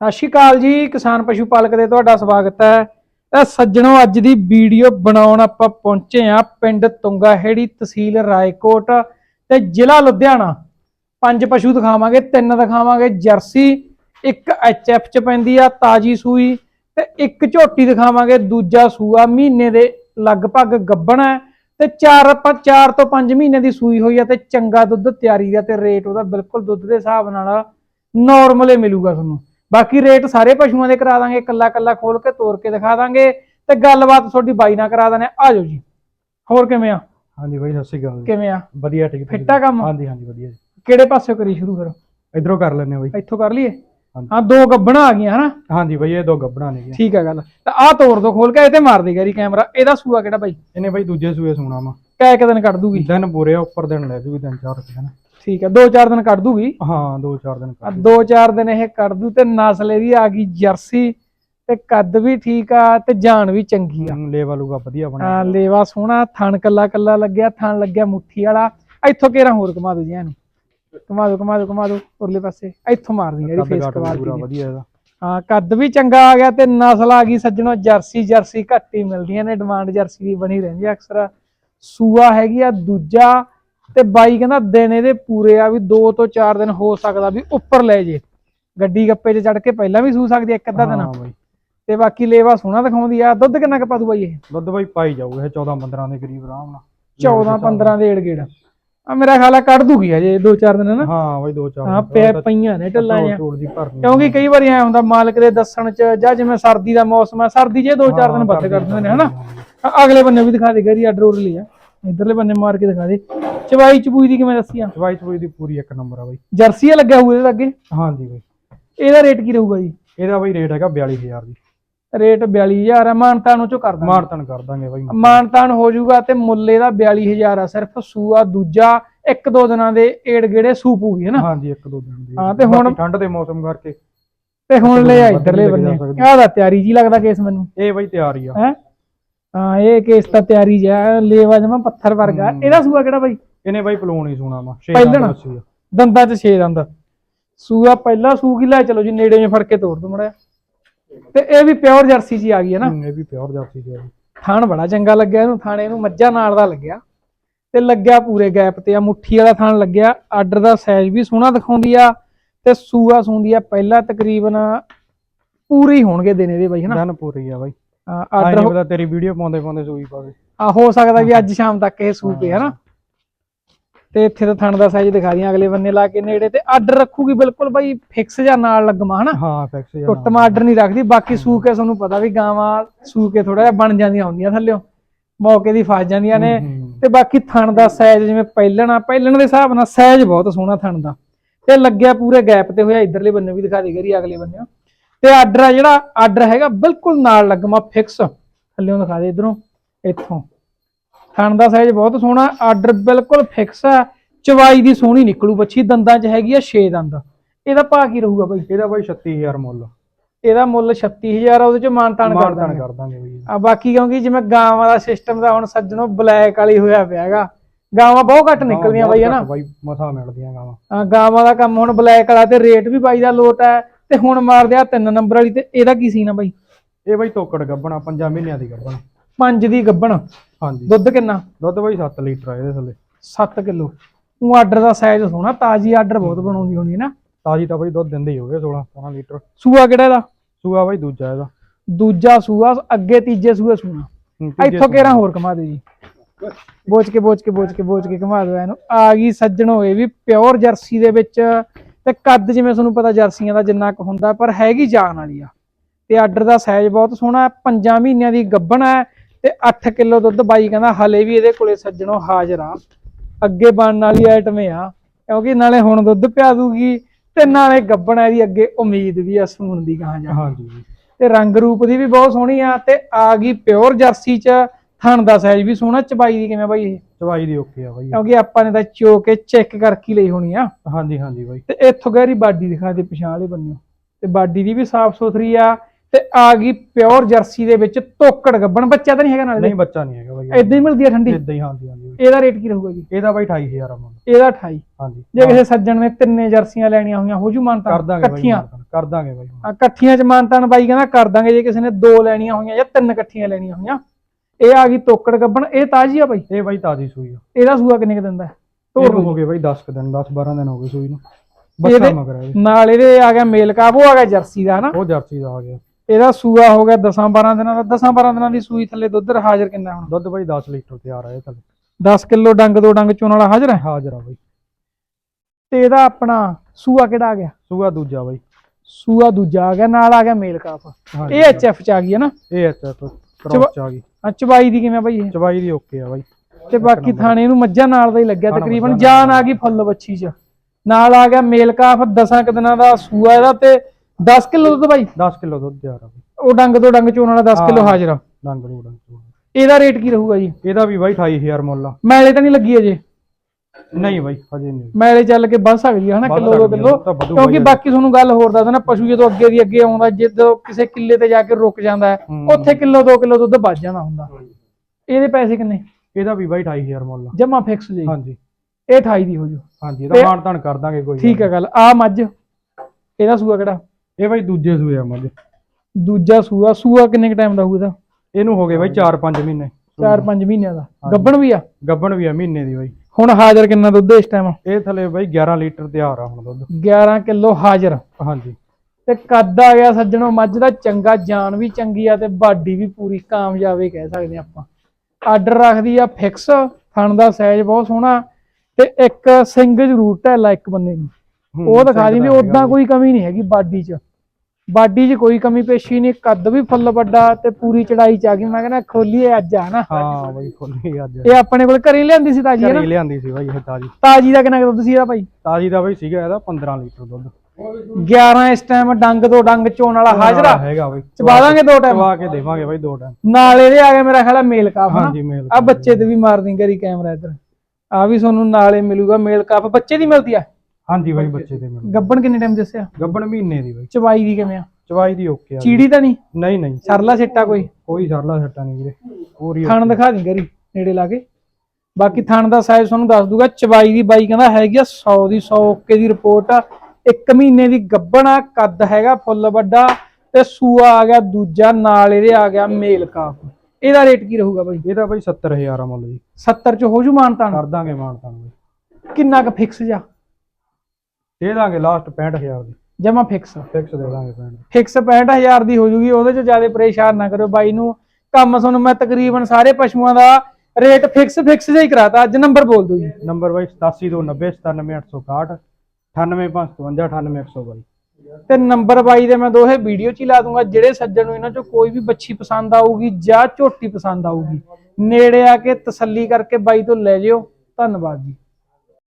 ਸਤਿ ਸ਼੍ਰੀ ਅਕਾਲ ਜੀ, ਕਿਸਾਨ ਪਸ਼ੂ ਪਾਲਕ ਦੇ ਤੁਹਾਡਾ ਸਵਾਗਤ ਹੈ। ਤਾਂ ਸੱਜਣੋ, ਅੱਜ ਦੀ ਵੀਡੀਓ ਬਣਾਉਣ ਆਪਾਂ ਪਹੁੰਚੇ ਆ ਪਿੰਡ ਤੁੰਗਾਹੇੜੀ ਤਹਿਸੀਲ ਰਾਏਕੋਟ ਤੇ ਜ਼ਿਲ੍ਹਾ ਲੁਧਿਆਣਾ। ਪੰਜ ਪਸ਼ੂ ਦਿਖਾਵਾਂਗੇ, ਤਿੰਨ ਦਿਖਾਵਾਂਗੇ, ਜਰਸੀ, ਇੱਕ ਐਚਐਫ ਚ ਪੈਂਦੀ ਆ ਤਾਜੀ ਸੂਈ ਤੇ ਇੱਕ ਝੋਟੀ ਦਿਖਾਵਾਂਗੇ, ਦੂਜਾ ਸੂਆ ਮਹੀਨੇ ਦੇ ਲਗਭਗ ਗੱਬਣ ਹੈ ਤੇ ਚਾਰ ਆਪਾਂ 4 ਤੋਂ 5 ਮਹੀਨੇ ਦੀ ਸੂਈ ਹੋਈ ਆ ਤੇ ਚੰਗਾ ਦੁੱਧ ਤਿਆਰੀ ਦਾ ਤੇ ਰੇਟ ਉਹਦਾ ਬਿਲਕੁਲ ਦੁੱਧ ਦੇ ਹਿਸਾਬ ਨਾਲ ਨਾਰਮਲ ਹੀ ਮਿਲੂਗਾ ਤੁਹਾਨੂੰ। ਬਾਕੀ ਰੇਟ ਸਾਰੇ ਪਸ਼ੂਆਂ ਦੇ ਕਰਾ ਦਾਂਗੇ ਕੱਲਾ ਕੱਲਾ ਖੋਲ ਕੇ ਤੋੜ ਕੇ ਦਿਖਾ ਦਾਂਗੇ ਤੇ ਗੱਲਬਾਤ ਤੁਹਾਡੀ ਬਾਈ ਨਾਲ ਕਰਾ ਦਾਂਗੇ ਆ ਜਾਓ ਜੀ। ਹੋਰ ਕਿਵੇਂ ਆ? ਹਾਂਜੀ ਬਾਈ ਸਤਿ ਸ਼੍ਰੀ ਅਕਾਲ ਕਿਵੇਂ ਆ? ਵਧੀਆ ਠੀਕ ਠਾਕ ਫਿੱਟਾ ਕੰਮ? ਹਾਂਜੀ ਹਾਂਜੀ ਵਧੀਆ ਜੀ। ਕਿਹੜੇ ਪਾਸੇ ਕਰੀ ਸ਼ੁਰੂ ਫਿਰ? ਇਧਰੋਂ ਕਰ ਲੈਨੇ ਬਾਈ। ਇੱਥੋਂ ਕਰ ਲਈਏ। ਹਾਂ ਦੋ ਗੱਬਣਾ ਆ ਗਈਆਂ ਹਨਾ? ਹਾਂਜੀ ਬਾਈ ਇਹ ਦੋ ਗੱਬੜਾਂ ਨੇ ਠੀਕ ਆ ਗੱਲ। ਤਾਂ ਆਹ ਤੋੜ ਦੋ ਖੋਲ ਕੇ ਇਹ ਤੇ ਮਾਰ ਦੇ ਗੈਰੀ ਕੈਮਰਾ। ਇਹਦਾ ਸੂਆ ਕਿਹੜਾ ਬਾਈ? ਇਹਨੇ ਬਾਈ ਦੂਜੇ ਸੂਏ ਸੁਣਾ ਵਾ। ਕੈ ਦਿਨ ਕੱਢ ਦੂਗੀ। ਦਿਨ ਪੂਰੇ ਆ, ਉੱਪਰ ਦਿਨ ਲੈ ਜੂਗੀ ਤਿੰਨ ਚਾਰ ਦਿਨ ਠੀਕ ਦੋ ਚਾਰ ਦਿਨ ਕੱਢ ਦੂਗੀ। ਹਾਂ ਦੋ ਚਾਰ ਦਿਨ ਆ ਕਰ ਦੋ ਚਾਰ ਦਿਨ ਇਹ ਕੱਢ ਦੂ ਤੇ ਨਸਲ ਇਹਦੀ ਆ ਗਈ ਜਰਸੀ ਤੇ ਕੱਦ ਵੀ ਠੀਕ ਆ ਤੇ ਜਾਨ ਵੀ ਚੰਗੀ ਆ। ਲੇਵਾ ਲੂਗਾ ਵਧੀਆ ਬਣਿਆ ਲੇਵਾ ਸੋਹਣਾ ਥਣ ਕੱਲਾ ਕੱਲਾ ਲੱਗਿਆ ਥਣ ਲੱਗਿਆ ਮੁੱਠੀ ਵਾਲਾ। ਇੱਥੋਂ ਕਿਹੜਾ ਹੋਰ ਘੁਮਾ ਦੋ ਜੀ ਇਹਨੂੰ ਘੁਮਾ ਦੋ ਘੁਮਾ ਦੋ ਘੁਮਾ ਦੋ ਉਰਲੇ ਪਾਸੇ। ਇੱਥੋਂ ਮਾਰ ਦੀ ਯਾਰੀ ਕੱਦ ਫੇਸ ਕਾਠ ਵੀ ਪੂਰਾ ਕਵਾਲਟੀ ਵਧੀਆ ਇਹਦਾ। ਹਾਂ ਕੱਦ ਵੀ ਚੰਗਾ ਆ ਗਿਆ ਤੇ ਨਸਲ ਆ ਗਈ ਸੱਜਣੋ ਜਰਸੀ ਜਰਸੀ ਘੱਟ ਹੀ ਮਿਲਦੀਆਂ ਨੇ ਡਿਮਾਂਡ ਜਰਸੀ ਦੀ ਬਣੀ ਰਹਿੰਦੀ ਆ ਅਕਸਰ। ਸੂਆ ਹੈਗੀ ਆ ਦੂਜਾ ਤੇ ਬਾਈ ਕਹਿੰਦਾ ਦਿਨ ਇਹਦੇ ਪੂਰੇ ਆ ਵੀ 2 ਤੋਂ 4 ਦਿਨ ਹੋ ਸਕਦਾ ਵੀ ਉੱਪਰ ਲੈ ਜੇ। ਗੱਡੀ ਗੱਪੇ 'ਚ ਚੜ ਕੇ ਪਹਿਲਾਂ ਵੀ ਸੂ ਸਕਦੀ ਆ ਇੱਕ ਅੱਧਾ ਦਿਨ। ਹਾਂ ਬਾਈ। ਤੇ ਬਾਕੀ ਲੇਵਾ ਸੋਹਣਾ ਦਿਖਾਉਂਦੀ ਆ। ਦੁੱਧ ਕਿੰਨਾ ਕੁ ਪਾ ਦੂ ਬਾਈ ਇਹ? ਦੁੱਧ ਬਾਈ ਪਾਈ ਜਾਊਗਾ ਇਹ 14 15 ਦੇ ਕਰੀਬ ਆਰਾਮ ਨਾਲ। 14 15 ਦੇ ਏੜ ਗੇੜ। ਆ ਮੇਰਾ ਖਿਆਲ ਆ ਕੱਢ ਦੂਗੀ ਹਜੇ 2-4 ਦਿਨ ਨਾ। ਹਾਂ ਬਾਈ ਦੋ ਚਾਰ ਹਾਂ ਪੈ ਪਈਆਂ ਨੇ ਢੱਲਾਂ ਜਾਂ ਟੋੜ ਦੀ ਭਰਨੀ ਕਿਉਂਕਿ ਕਈ ਵਾਰੀ ਐ ਹੁੰਦਾ ਮਾਲਕ ਦੇ ਦੱਸਣ ਚ ਜਾਂ ਜਿਵੇਂ ਸਰਦੀ ਦਾ ਮੌਸਮ ਆ ਸਰਦੀ ਜੇ 2-4 ਦਿਨ ਬੱਤ ਕਰ ਦਿੰਦੇ ਨੇ ਹਨਾ? ਅਗਲੇ ਬੰਨੇ ਵੀ ਦਿਖਾ ਦੇ ਗਰੀ ਆਰਡਰ ਉਰ ਲਈ ਆ। ਇਧਰਲੇ ਬੰਨੇ ਮਾਰ ਕੇ ਦਿਖਾ ਦੇ। ਚਵਾਈ ਚਬੂਈ ਦੀ ਕਿਵੇਂ ਦੱਸੀ ਆ? ਚਵਾਈ ਚਵਾਈ ਦੀ ਪੂਰੀ ਇੱਕ ਨੰਬਰ ਆ ਬਾਈ। ਜਰਸੀ ਆ ਲੱਗਿਆ ਹੋਊ ਇਹਦੇ ਅੱਗੇ ਹਾਂਜੀ ਬਾਈ। ਇਹਦਾ ਰੇਟ ਕੀ ਰਹੂਗਾ ਜੀ? ਇਹਦਾ ਬਾਈ ਰੇਟ ਹੈਗਾ 42000 ਦੀ ਰੇਟ 42000 ਆ ਮਾਨਤਾ ਨੂੰ ਚੋਂ ਕਰ ਦਾਂਗੇ। ਮਾਰਤਨ ਕਰ ਦਾਂਗੇ ਬਾਈ। ਮਾਨਤਾਨ ਹੋ ਜਾਊਗਾ ਤੇ ਮੁੱਲ ਇਹਦਾ 42000 ਆ ਸਿਰਫ ਸੂਆ ਦੂਜਾ ਇੱਕ ਦੋ ਦਿਨਾਂ ਦੇ ਏੜ ਗੇੜੇ ਸੂਪੂਗੀ ਹੈ ਨਾ? ਹਾਂਜੀ ਇੱਕ ਦੋ ਦਿਨ ਦੀ ਹਾਂ, ਤੇ ਹੁਣ- ਠੰਡ ਦੇ ਮੌਸਮ ਕਰਕੇ। ਤੇ ਹੁਣ ਲੈ ਆ ਇਧਰਲੇ ਲੱਗ ਜਾ ਬੰਨੇ। ਆਹ ਦਾ ਤਿਆਰੀ ਜੀ ਲੱਗਦਾ ਕੇਸ ਮੈਨੂੰ। ਇਹ ਬਾਈ ਤਿਆਰ ਹੀ ਆ। ਹੈ? ਹਾਂ ਇਹ ਕੇਸ ਤਾਂ ਤਿਆਰੀ ਜਾ ਲੇਵਾ ਜਮਾ ਪੱਥਰ ਵਰਗਾ। ਇਹਦਾ ਸੂਆ ਕਿਹੜਾ ਬਾਈ? ਇਹਨੇ ਬਾਈ ਪਲੋਣ ਹੀ ਸੋਣਾ ਵਾ ਛੇ ਪਹਿਲਣ? ਦੰਦ ਵੱਛੀ ਆ। ਦੰਦਾਂ 'ਚ ਛੇ ਦੰਦ। ਸੂਆ ਪਹਿਲਾ ਸੂ ਕੀ ਲੈ ਚਲੋ ਜੀ ਨੇੜੇ ਜਿਹਾ ਫੜ ਕੇ ਤੋੜ ਦੋ ਮੜਿਆ ਤੇ ਇਹ ਵੀ ਪਿਓਰ ਜਰਸੀ ਜੀ ਆ ਗਈ ਹੈ ਨਾ। ਹਮ, ਇਹ ਵੀ ਪਿਓਰ ਜਾਤੀ ਦੀ ਆ ਜੀ। ਥਾਣ ਬੜਾ ਚੰਗਾ ਲੱਗਿਆ ਇਹਨੂੰ ਥਾਣੇ ਨੂੰ ਮੱਝਾਂ ਨਾਲ ਦਾ ਲੱਗਿਆ। ਤੇ ਲੱਗਿਆ ਪੂਰੇ ਗੈਪ ਤੇ ਆ ਮੁੱਠੀ ਵਾਲਾ ਥਾਣ ਲੱਗਿਆ। ਆਰਡਰ ਦਾ ਸਾਈਜ਼ ਵੀ ਸੋਹਣਾ ਦਿਖਾਉਂਦੀ ਆ ਤੇ ਸੂਆ ਸੂੰਦੀ ਆ ਪਹਿਲਾ ਤਕਰੀਬਨ ਪੂਰੇ ਹੋਣਗੇ ਦਿਨ ਇਹਦੇ ਬਾਈ ਹਨਾ ਦੰਦ ਪੂਰੀ ਆ ਬਾਈ। ਆਰਡਰ ਆਰਡਰ ਪਤਾ ਤੇਰੀ ਵੀਡੀਓ ਪਾਉਂਦੇ ਪਾਉਂਦੇ ਸੂਈ ਪਾਵੇ। ਆ ਹੋ ਸਕਦਾ ਵੀ ਅੱਜ ਸ਼ਾਮ ਤੱਕ ਇਹ ਸੂਪ ਹੈ ਹਨਾ ਤੇ ਇੱਥੇ ਤਾਂ ਥਣ ਦਾ ਸਾਈਜ਼ ਦਿਖਾ ਦੀਆਂ ਅਗਲੇ ਬੰਨੇ ਲਾ ਕੇ ਨੇੜੇ ਤੇ ਆਰਡਰ ਰੱਖੂਗੀ ਬਿਲਕੁਲ ਬਾਈ ਫਿਕਸ ਜਾਂ ਨਾਲ ਲੱਗਮਾ ਹਨਾ? ਹਾਂ ਫੈਕਸ ਜਾਂ ਟੁੱਟਮਾ ਆਰਡਰ ਨਹੀਂ ਰੱਖਦੀ ਬਾਕੀ ਸੂ ਕੇ ਤੁਹਾਨੂੰ ਪਤਾ ਵੀ ਗਾਵਾਂ ਸੂ ਕੇ ਥੋੜਾ ਜਿਹਾ ਬਣ ਜਾਂਦੀਆਂ ਹੁੰਦੀਆਂ ਥੱਲਿਓ ਮੌਕੇ ਦੀ ਫਸ ਜਾਂਦੀਆਂ ਨੇ। ਤੇ ਬਾਕੀ ਥਣ ਦਾ ਸਾਈਜ਼ ਜਿਵੇਂ ਪਹਿਲਣ ਆ ਪਹਿਲਣ ਦੇ ਹਿਸਾਬ ਨਾਲ ਸਾਈਜ਼ ਬਹੁਤ ਸੋਹਣਾ ਥਣ ਦਾ। ਤੇ ਲੱਗਿਆ ਪੂਰੇ ਗੈਪ ਤੇ ਹੋਇਆ ਇਧਰਲੇ ਬੰਨੇ ਵੀ ਦਿਖਾ ਦੇ ਗਰੀ ਅਗਲੇ ਬੰਨੇ ਤੇ ਆਰਡਰ ਆ ਜਿਹੜਾ ਆਰਡਰ ਹੈਗਾ ਬਿਲਕੁਲ ਨਾਲ ਲੱਗਮਾ ਫਿਕਸ ਥੱਲਿਓਂ ਦਿਖਾ ਦੇ ਇਧਰੋਂ ਇੱਥੋਂ। ਥਣ ਦਾ ਸਾਈਜ਼ ਬਹੁਤ ਸੋਹਣਾ ਆਰਡਰ ਬਿਲਕੁਲ ਫਿਕਸ ਆ। ਚਵਾਈ ਦੀ ਸੋਹਣੀ ਨਿਕਲੂ ਬੱਚੀ ਦੰਦਾਂ 'ਚ ਹੈਗੀ ਆ 6 ਦੰਦ। ਇਹਦਾ ਭਾਅ ਕੀ ਰਹੂਗਾ ਬਾਈ? ਇਹਦਾ ਬਾਈ 36000 ਮੁੱਲ। ਇਹਦਾ ਮੁੱਲ 36000 ਆ ਉਹਦੇ 'ਚ ਮਾਨਤਾਨ ਕਰ ਦਾਂਗੇ। ਕਰ ਦਾਂਗੇ ਬਾਈ ਆ ਬਾਕੀ ਕਿਉਂਕਿ ਜਿਵੇਂ ਗਾਵਾਂ ਦਾ ਸਿਸਟਮ ਦਾ ਹੁਣ ਸੱਜਣੋ ਬਲੈਕ ਵਾਲੀ ਹੋਇਆ ਪਿਆਗਾ ਗਾਵਾਂ ਬਹੁਤ ਘੱਟ ਨਿਕਲਦੀਆਂ ਬਾਈ ਹਨਾ? ਬਾਈ ਮਸਾ ਮਿਲਦੀਆਂ ਗਾਵਾਂ। ਆ ਗਾਵਾਂ ਦਾ ਕੰਮ ਹੁਣ ਬਲੈਕ ਵਾਲਾ ਤੇ ਰੇਟ ਵੀ ਬਾਈ ਦਾ ਲੋਟ ਹੈ ਤੇ ਹੁਣ ਮਾਰਦੇ ਆ ਤਿੰਨ ਨੰਬਰ ਵਾਲੀ ਤੇ ਇਹਦਾ ਕੀ ਸੀਨ ਆ ਬਾਈ? ਇਹ ਬਾਈ ਤੋਕੜ ਗੱਬਣਾ ਪੰਜਾਂ ਮਹੀਨਿਆਂ ਦੀ ਗੱਬਣਾ। ਪੰਜ ਦੀ ਗੱਬਣ। ਹਾਂਜੀ। ਦੁੱਧ ਕਿੰਨਾ? ਦੁੱਧ ਬਾਈ 7 ਲੀਟਰ ਆ ਇਹਦੇ ਥੱਲੇ। 7 ਕਿਲੋ। ਉਹ ਆਰਡਰ ਦਾ ਸਾਈਜ਼ ਸੋਹਣਾ ਤਾਜੀ ਆਰਡਰ ਬਹੁਤ ਬਣਾਉਂਦੀ ਹੋਣੀ ਹੈ ਨਾ। ਤਾਜੀ ਤਾਂ ਬਾਈ ਦੁੱਧ ਦਿੰਦੇ ਹੀ ਹੋਗੇ 16 17 ਲੀਟਰ। ਸੂਆ ਕਿਹੜਾ ਇਹਦਾ? ਸੂਆ ਬਾਈ ਦੂਜਾ ਇਹਦਾ। ਦੂਜਾ ਸੂਆ ਅੱਗੇ ਤੀਜੇ ਸੂਏ ਸੂਣਾ। ਇੱਥੋਂ ਕਿਹੜਾ ਹੋਰ ਕਮਾ ਦਿਓ ਜੀ? ਬੋਚ ਕੇ ਬੋਚ ਕੇ ਬੋਚ ਕੇ ਬੋਚ ਕੇ ਕਮਾ ਦਿਓ ਇਹਨੂੰ। ਆ ਗਈ ਸੱਜਣੋ ਇਹ ਵੀ ਪਿਓਰ ਜਰਸੀ ਦੇ ਵਿੱਚ। ਤੇ ਕੱਦ ਜਿਵੇਂ ਤੁਹਾਨੂੰ ਪਤਾ ਜਰਸੀਆਂ ਦਾ ਜਿੰਨਾ ਕੁ ਹੁੰਦਾ ਪਰ ਹੈਗੀ ਜਾਨ ਵਾਲੀ ਆ। ਤੇ ਆਰਡਰ ਦਾ ਸਾਈਜ਼ ਬਹੁਤ ਸੋਹਣਾ ਹੈ ਪੰਜਾਂ ਮਹੀਨਿਆਂ ਦੀ ਗੱਭਣ ਹੈ ਤੇ 8 ਕਿਲੋ ਦੁੱਧ ਬਾਈ ਕਹਿੰਦਾ ਹਲੇ ਵੀ ਇਹਦੇ ਕੋਲੇ ਸੱਜਣੋ ਹਾਜ਼ਰ ਆ। ਅੱਗੇ ਬਣਨ ਵਾਲੀ ਆਈਟਮ ਆ ਕਿਉਂਕਿ ਨਾਲੇ ਹੁਣ ਦੁੱਧ ਪਿਆ ਦੂਗੀ ਤੇ ਨਾਲੇ ਗੱਭਣ ਹੈ ਦੀ ਅੱਗੇ ਉਮੀਦ ਵੀ ਆ ਸੂਣ ਦੀ ਗਾਂ ਜਾ। ਹਾਂਜੀ। ਤੇ ਰੰਗ ਰੂਪ ਦੀ ਵੀ ਬਹੁਤ ਸੋਹਣੀ ਆ ਤੇ ਆ ਗਈ ਪਿਓਰ ਜਰਸੀ ਚ ਥਣ ਦਾ ਸਾਈਜ਼ ਵੀ ਸੋਹਣਾ ਚਬਾਈ ਦੀ ਕਿਵੇਂ ਬਾਈ ਇਹ? ਚਵਾਈ ਦੀ ਓਕੇ ਆ ਬਾਈ। ਕਿਉਂਕਿ ਆਪਾਂ ਨੇ ਤਾਂ ਚੋ ਕੇ ਚੈੱਕ ਕਰਕੇ ਲਈ ਹੋਣੀ ਆ। ਹਾਂਜੀ ਹਾਂਜੀ ਬਾਈ। ਤੇ ਇੱਥੋਂ ਗਹਿਰੀ ਬਾਡੀ ਦਿਖਾ ਦੇ ਪਿਛਾਂ ਵਾਲੇ ਬੰਨਿਓ। ਤੇ ਬਾਡੀ ਦੀ ਵੀ ਸਾਫ਼ ਸੁਥਰੀ ਆ ਤੇ ਆ ਗਈ ਪਿਓਰ ਜਰਸੀ ਦੇ ਵਿੱਚ ਤੋਕੜ ਗੱਬਣ। ਬੱਚਾ ਤਾਂ ਨਹੀਂ ਹੈਗਾ ਨਾਲ ਨਹੀਂ ਬੱਚਾ ਨਹੀਂ ਹੈਗਾ ਬਾਈ। ਇਦਾਂ ਹੀ ਮਿਲਦੀ ਆ ਠੰਡੀ? ਇਦਾਂ ਹੀ ਹਾਂਜੀ ਹਾਂਜੀ। ਇਹਦਾ ਰੇਟ ਕੀ ਰਹੂਗਾ ਜੀ? ਇਹਦਾ ਬਾਈ 28000 ਆ ਮੁੱਲ। ਇਹਦਾ 28 ਹਾਂਜੀ। ਜੇ ਕਿਸੇ ਸੱਜਣ ਨੇ ਤਿੰਨੇ ਜਰਸੀਆਂ ਲੈਣੀਆਂ ਹੋਈਆਂ ਹੋ ਜੂ ਮਾਨਤਾ ਇਕੱਠੀਆਂ? ਕਰ ਦਾਂਗੇ ਬਾਈ ਇਕੱਠੀਆਂ ਚ ਮਾਨਤਾਨ ਬਾਈ ਕਹਿੰਦਾ ਕਰ ਦਾਂਗੇ ਜੇ ਕਿਸੇ ਨੇ ਦੋ ਲੈਣੀਆਂ ਹੋਈਆਂ ਜਾਂ ਤਿੰਨ ਇਕੱਠੀਆਂ ਲੈਣੀਆਂ ਹੋਈਆਂ। ਇਹ ਆ ਗਈ ਤੋਕੜ ਗੱਬਣ ਇਹ ਤਾਜੀ ਆ ਬਾਈ? ਇਹ ਬਾਈ ਤਾਜੀ ਸੂਈ ਆ। ਇਹਦਾ ਸੂਆ ਕਿੰਨੇ ਕ ਦਿੰਦਾ ਤੋੜ ਇਹਨੂੰ ਹੋ ਗਏ ਬਾਈ 10 ਕੁ ਦਿਨ 10 12 ਦਿਨ ਹੋ ਗਏ ਸੂਈ ਨੂੰ। ਬੱਚਾ ਮਗਰ ਹੈ। ਨਾਲ ਇਹਦੇ ਆ ਗਿਆ ਮੇਲ ਕਾਪ ਉਹ ਆ ਗਿਆ ਜਰਸੀ ਦਾ ਹਨਾ? ਉਹ ਜਰਸੀ ਦਾ ਆ ਗਿਆ। ਇਹਦਾ ਸੂਆ ਹੋ ਗਿਆ 10 12 ਦਿਨਾਂ ਦਾ। 10 12 ਦਿਨਾਂ ਦੀ ਸੂਈ ਥੱਲੇ ਦੁੱਧ ਹਾਜ਼ਰ ਕਿੰਨਾ ਹੁਣ? ਦੁੱਧ ਬਾਈ 10 ਲੀਟਰ ਤਿਆਰ ਆ ਇਹ ਥੱਲੇ 10 ਕਿਲੋ ਡੰਗ ਦੋ ਡੰਗ ਚੋਣ ਵਾਲਾ ਹਾਜ਼ਰ ਹੈ? ਹਾਜ਼ਰ ਆ ਬਾਈ। ਤੇ ਇਹਦਾ ਆਪਣਾ ਸੂਆ ਕਿਹੜਾ ਆ ਗਿਆ? ਸੂਆ ਦੂਜਾ ਬਾਈ। ਸੂਆ ਦੂਜਾ ਆ ਗਿਆ ਨਾਲ ਆ ਗਿਆ ਮੇਲ ਹਾਂਜੀ ਇਹ ਐਚਐਫ ਚ ਆ ਗਈ ਹੈ ਨਾ? ਇਹ ਅੱਛਾ ਕ੍ਰੋਸ ਚ ਆ ਗਈ। ਆ ਚਬਾਈ ਦੀ ਕਿਵੇਂ ਬਾਈ ਇਹ? ਚਵਾਈ ਦੀ ਓਕੇ ਆ ਬਾਈ। ਤੇ ਬਾਕੀ ਥਾਣੇ ਨੂੰ ਮੱਝਾਂ ਨਾਲ ਦਾ ਹੀ ਲੱਗਿਆ ਤਕਰੀਬਨ। ਜਾਨ ਆ ਗਈ ਫੁੱਲ ਬੱਚੀ ਚ। ਨਾਲ ਆ ਗਿਆ ਮੇਲ ਕਾਫ 10 ਕੁ ਦਿਨਾਂ ਦਾ ਸੂਆ ਇਹਦਾ ਤੇ 10 ਕਿਲੋ ਦੁੱਧ ਬਾਈ? 10 ਕਿਲੋ ਦੁੱਧ ਤਿਆਰ ਆ ਬਾਈ। ਉਹ ਡੰਗ ਤੋਂ ਡੰਗ ਚੋਣ ਵਾਲਾ 10 ਕਿਲੋ ਹਾਂ। ਹਾਜ਼ਰ ਆ। ਡੰਗ ਨੂੰ ਡੰਗ ਨੂੰ। ਇਹਦਾ ਰੇਟ ਕੀ ਰਹੂਗਾ ਜੀ? ਇਹਦਾ ਵੀ ਬਾਈ 28000 ਮੁੱਲ ਆ। ਮੈਲੇ ਤਾਂ ਨਹੀਂ ਲੱਗੀ ਅਜੇ? ਨਹੀਂ ਬਾਈ ਹਜੇ ਨਹੀਂ। ਮੈਲੇ ਚੱਲ ਕੇ ਵੱਧ ਸਕਦੀ ਹੈ ਹਨਾ ਵੱਧ ਕਿਲੋ ਦੋ ਸਕਦੀ ਆ, ਕਿਲੋ। ਤਾਂ ਵਧੂ ਕਿਉਂਕਿ ਬਾਈ ਬਾਕੀ ਤੁਹਾਨੂੰ ਗੱਲ ਹੋਰ ਦੱਸਦਾ ਨਾ ਪਸ਼ੂ ਜਦੋਂ ਅੱਗੇ ਦੀ ਅੱਗੇ ਆਉਂਦਾ ਜਦੋਂ ਕਿਸੇ ਕਿੱਲੇ ਤੇ ਜਾ ਕੇ ਰੁਕ ਜਾਂਦਾ ਹੈ, ਹੂੰ। ਉੱਥੇ ਕਿਲੋ 2 ਕਿਲੋ ਦੁੱਧ ਵੱਜ ਜਾਂਦਾ ਹੁੰਦਾ। ਇਹਦੇ ਪੈਸੇ ਕਿੰਨੇ? ਇਹਦਾ ਵੀ ਬਾਈ 28000 ਮੁੱਲ ਆ। ਜਮਾ ਫਿਕਸ ਜੀ। ਹਾਂਜੀ। ਇਹ 28 ਦੀ ਹੋ ਜੂ। ਹਾਂਜੀ ਤੇ- ਇਹਦਾ ਮਾਨ ਤਾਨ ਕਰ ਦਾਂਗੇ ਕੋਈ ਠੀਕ ਹੈ ਗੱਲ ਆ ਮੱਝ। ਇਹਦਾ ਸੂਆ ਕਿਹੜਾ? ਇਹ ਬਾਈ ਦੂਜੇ ਸੂਏ ਆ ਮੱਝ। ਦੂਜਾ ਸੂਆ ਸੂਆ ਕਿੰਨੇ ਕ ਟਾਈਮ ਦਾ ਹੋਊ ਇਹਦਾ? ਇਹਨੂੰ ਹੋ ਗਏ ਬਾਈ 4-5 ਮਹੀਨੇ। 4-5 ਮਹੀਨਿਆਂ ਦਾ। ਗੱਬਣ ਵੀ ਆ? ਗੱਬਣ ਵੀ ਆ ਮਹੀਨੇ ਦੀ ਬਾਈ। ਹੁਣ ਹਾਜ਼ਰ ਕਿੰਨਾ ਦੁੱਧ ਇਸ ਟਾਈਮ ਇਹ ਥੱਲੇ ਬਾਈ 11 ਲੀਟਰ ਤਿਆਰ ਆ ਹੁਣ ਦੁੱਧ। 11 ਕਿਲੋ ਹਾਜ਼ਰ। ਹਾਂਜੀ। ਤੇ ਕੱਦ ਆ ਗਿਆ ਸੱਜਣੋ ਮੱਝ ਦਾ ਚੰਗਾ ਜਾਨ ਵੀ ਚੰਗੀ ਆ ਤੇ ਬਾਡੀ ਵੀ ਪੂਰੀ ਕਾਮਯਾਬ ਕਹਿ ਸਕਦੇ ਆਪਾਂ। ਆਰਡਰ ਰੱਖਦੀ ਆ ਫਿਕਸ ਥਣ ਦਾ ਸਾਈਜ਼ ਬਹੁਤ ਸੋਹਣਾ ਤੇ ਇੱਕ ਸਿੰਘ ਜ਼ਰੂਰ ਢੈਲਾ ਇੱਕ ਬੰਨੇ ਨੂੰ। ਉਹ ਦਿਖਾ ਦੀ ਵੀ ਉਦਾਂ ਕੋਈ ਕਮੀ ਨਹੀਂ ਹੈਗੀ ਬਾਡੀ 'ਚ। ਬਾਡੀ 'ਚ ਕੋਈ ਕਮੀ ਪੇਸ਼ੀ ਨਹੀਂ ਕੱਦ ਵੀ ਫੁੱਲ ਵੱਡਾ ਤੇ ਪੂਰੀ ਚੜਾਈ 'ਚ ਆ ਗਈ। ਮੈਂ ਕਹਿੰਦਾ ਖੋਲੀਏ ਅੱਜ ਆ ਨਾ। ਹਾਂ ਬਾਈ ਖੁੱਲੀ ਅੱਜ। ਇਹ ਆਪਣੇ ਕੋਲ ਘਰੇ ਲਿਆਂਦੀ ਸੀ ਤਾਜੀ ਹੈ ਨਾ? ਘਰੇ ਲਿਆਂਦੀ ਸੀ ਬਾਈ ਇਹ ਤਾਜੀ। ਤਾਜੀ ਦਾ ਕਿੰਨਾ ਕੁ ਦੁੱਧ ਸੀ ਇਹਦਾ ਭਾਈ ਤਾਜੀ ਦਾ ਬਾਈ ਸੀਗਾ ਇਹਦਾ 15 ਲੀਟਰ ਦੁੱਧ। 11 ਇਸ ਟਾਈਮ ਡੰਗ ਤੋਂ ਡੰਗ ਚੋਣ ਵਾਲਾ ਹਾਜ਼ਰਾ। ਹੈਗਾ ਬਾਈ। ਚਬਾ ਦਾਂਗੇ ਦੋ ਟਾਈਮ ਚਵਾ ਕੇ ਦੇਵਾਂਗੇ ਬਾਈ ਦੋ ਟਾਈਮ ਨਾਲ ਇਹਦੇ ਆ ਗਿਆ ਮੇਰਾ ਖਿਆਲ ਮੇਲ ਕਾਫ ਹਾਂਜੀ ਮੇਲ ਆ ਬੱਚੇ ਤੇ ਵੀ ਮਾਰ ਦੀ ਕਰੀ ਕੈਮਰਾ ਇੱਧਰ। ਆ ਵੀ ਤੁਹਾਨੂੰ ਨਾਲੇ ਮਿਲੂਗਾ ਮੇਲ ਕਾਫ ਬੱਚੇ ਦੀ ਮਿਲਦੀ ਆ? ਹਾਂਜੀ ਬਾਈ ਬੱਚੇ ਦੇ ਮਿਲ ਗੱਬਣ ਕਿੰਨੇ ਟਾਈਮ ਦੱਸਿਆ? ਗੱਬਣ ਮਹੀਨੇ ਦੀ ਬਾਈ। ਚਵਾਈ ਦੀ ਕਿਵੇਂ ਆ? ਚਵਾਈ ਦੀ ਓਕੇ ਆ ਚੀੜੀ ਤਾਂ ਨਹੀਂ? ਨਹੀਂ ਨਹੀਂ। ਸਰਲਾ ਸਿੱਟਾ ਕੋਈ? ਕੋਈ ਸਰਲਾ ਸੱਟਾ ਨਹੀਂ ਵੀਰੇ। ਪੂਰੀ ਥਣ ਦਿਖਾ ਦੀ ਕਰੀ ਨੇੜੇ ਲਾ ਕੇ। ਬਾਕੀ ਥਣ ਦਾ ਸਾਈਜ਼ ਤੁਹਾਨੂੰ ਦੱਸ ਦੂਗਾ ਚਵਾਈ ਦੀ ਬਾਈ ਕਹਿੰਦਾ ਹੈਗੀ ਆ 100 ਦੀ 100 ਓਕੇ ਦੀ ਰਿਪੋਰਟ ਆ। ਇੱਕ ਮਹੀਨੇ ਦੀ ਗੱਬਣ ਆ ਕੱਦ ਹੈਗਾ ਫੁੱਲ ਵੱਡਾ ਤੇ ਸੂਆ ਆ ਗਿਆ ਦੂਜਾ ਨਾਲ ਇਹਦੇ ਆ ਗਿਆ ਮੇਲ ਕਾਫ। ਇਹਦਾ ਰੇਟ ਕੀ ਰਹੂਗਾ ਬਾਈ? ਇਹਦਾ ਬਾਈ 70000 ਆ ਮੁੱਲ ਜੀ। 70 ਚ ਹੋ ਜੂ ਮਾਨਤਾਨ? ਕਰ ਦਾਂਗੇ ਮਾਨਤਾਨ ਬਾਈ। ਕਿੰਨਾ ਕੁ ਫਿਕਸ ਜਾ? ਦੇ ਦਾਂਗੇ ਲਾਸਟ 65000 ਦੀ। ਜਮਾ ਫਿਕਸ ਫਿਕਸ ਦੇ ਦਾਂਗੇ ਫਿਕਸ 65000 ਦੀ ਹੋ ਜੂਗੀ ਉਹਦੇ ਚ ਜ਼ਿਆਦਾ ਪਰੇਸ਼ਾਨ ਨਾ ਕਰਿਓ ਬਾਈ ਨੂੰ। ਕੰਮ ਤੁਹਾਨੂੰ ਮੈਂ ਤਕਰੀਬਨ ਸਾਰੇ ਪਸ਼ੂਆਂ ਦਾ ਰੇਟ ਫਿਕਸ ਫਿਕਸ ਜਿਹਾ ਹੀ ਕਰਾਤਾ ਅੱਜ ਨੰਬਰ ਬੋਲ ਦਿਓ ਜੀ। ਨੰਬਰ ਬਾਈ 8790 97861 98555 98122 ਤੇ ਨੰਬਰ ਬਾਈ ਦੇ ਮੈਂ ਦੋਹੇ ਵੀਡੀਓ ਚ ਹੀ ਲਾ ਦੂੰਗਾ ਜਿਹੜੇ ਸੱਜਣ ਨੂੰ ਇਹਨਾਂ ਚੋਂ ਕੋਈ ਵੀ ਬੱਚੀ ਪਸੰਦ ਆਊਗੀ ਜਾਂ ਝੋਟੀ ਪਸੰਦ ਆਊਗੀ। ਨੇੜੇ ਆ ਕੇ ਤਸੱਲੀ ਕਰਕੇ ਬਾਈ ਤੋਂ ਲੈ ਜਿਓ। ਧੰਨਵਾਦ ਜੀ।